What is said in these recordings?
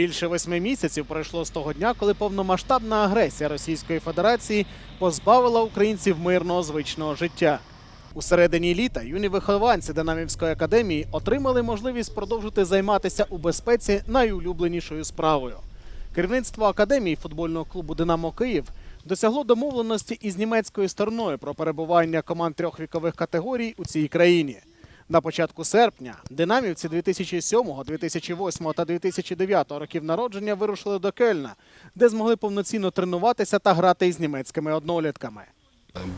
Більше восьми місяців пройшло з того дня, коли повномасштабна агресія Російської Федерації позбавила українців мирного звичного життя. У середині літа юні вихованці Динамівської академії отримали можливість продовжити займатися у безпеці найулюбленішою справою. Керівництво академії футбольного клубу Динамо Київ досягло домовленості із німецькою стороною про перебування команд трьох вікових категорій у цій країні. На початку серпня динамівці 2007, 2008 та 2009 років народження вирушили до Кельна, де змогли повноцінно тренуватися та грати із німецькими однолітками.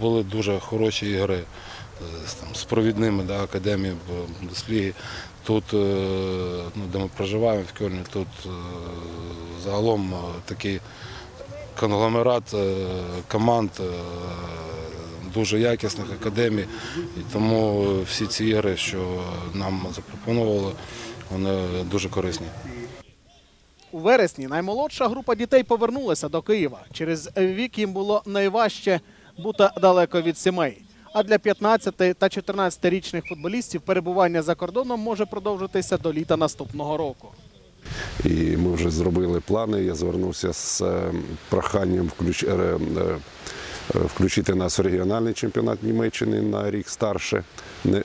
Були дуже хороші ігри е, з, там, з провідними да, академії Бундесліги. Тут, е, ну, де ми проживаємо в Кельні, тут е, загалом такий конгломерат команд дуже якісних академій. І тому всі ці ігри, що нам запропонували, вони дуже корисні. У вересні наймолодша група дітей повернулася до Києва. Через вік їм було найважче бути далеко від сімей. А для 15 та 14-річних футболістів перебування за кордоном може продовжитися до літа наступного року. І ми вже зробили плани. Я звернувся з е, проханням включ... е, е, е, включити нас в регіональний чемпіонат Німеччини на рік старше, е,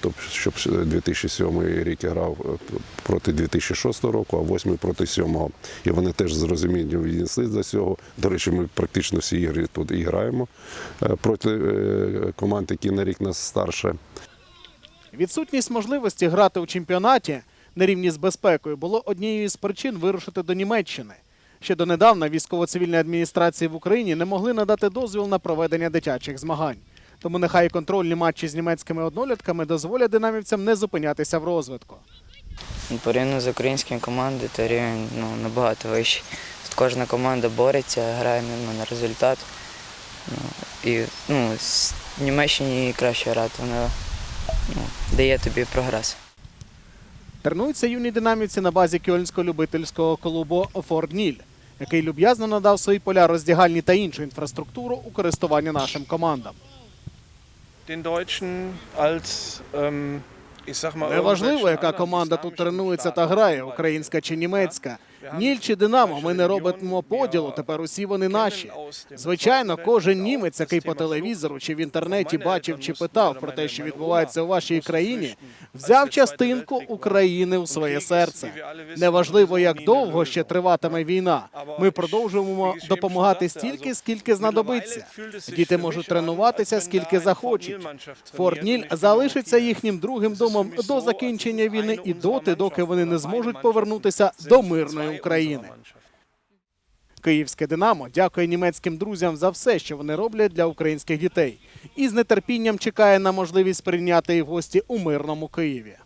тобто, щоб 2007 рік грав е, проти 2006 року, а 2008 проти 2007. І вони теж з розумінням віднесли до цього. До речі, ми практично всі ігри тут і граємо е, проти е, команд, які на рік нас старше. Відсутність можливості грати у чемпіонаті на рівні з безпекою було однією з причин вирушити до Німеччини. Ще донедавна військово-цивільні адміністрації в Україні не могли надати дозвіл на проведення дитячих змагань. Тому нехай контрольні матчі з німецькими однолітками дозволять динамівцям не зупинятися в розвитку. Ну, Порівняно з українськими командами, то рівень ну, набагато вищий. Тут кожна команда бореться, грає ну, на результат. Ну, і ну, з Німеччині краще грати, вона ну, дає тобі прогрес. Тренуються юні динамівці на базі кьольнського любительського клубу Форд Ніль, який люб'язно надав свої поля роздягальні та іншу інфраструктуру у користування нашим командам. ähm, Неважливо, яка команда тут тренується та грає, українська чи німецька. Ніль чи Динамо, ми не робимо поділу. Тепер усі вони наші. Звичайно, кожен німець, який по телевізору чи в інтернеті бачив чи питав про те, що відбувається у вашій країні, взяв частинку України у своє серце. Неважливо, як довго ще триватиме війна. Ми продовжуємо допомагати стільки, скільки знадобиться. Діти можуть тренуватися скільки захочуть. Форт Ніль залишиться їхнім другим домом до закінчення війни і доти, доки вони не зможуть повернутися до мирної України. Київське Динамо дякує німецьким друзям за все, що вони роблять для українських дітей, і з нетерпінням чекає на можливість прийняти їх гості у мирному Києві.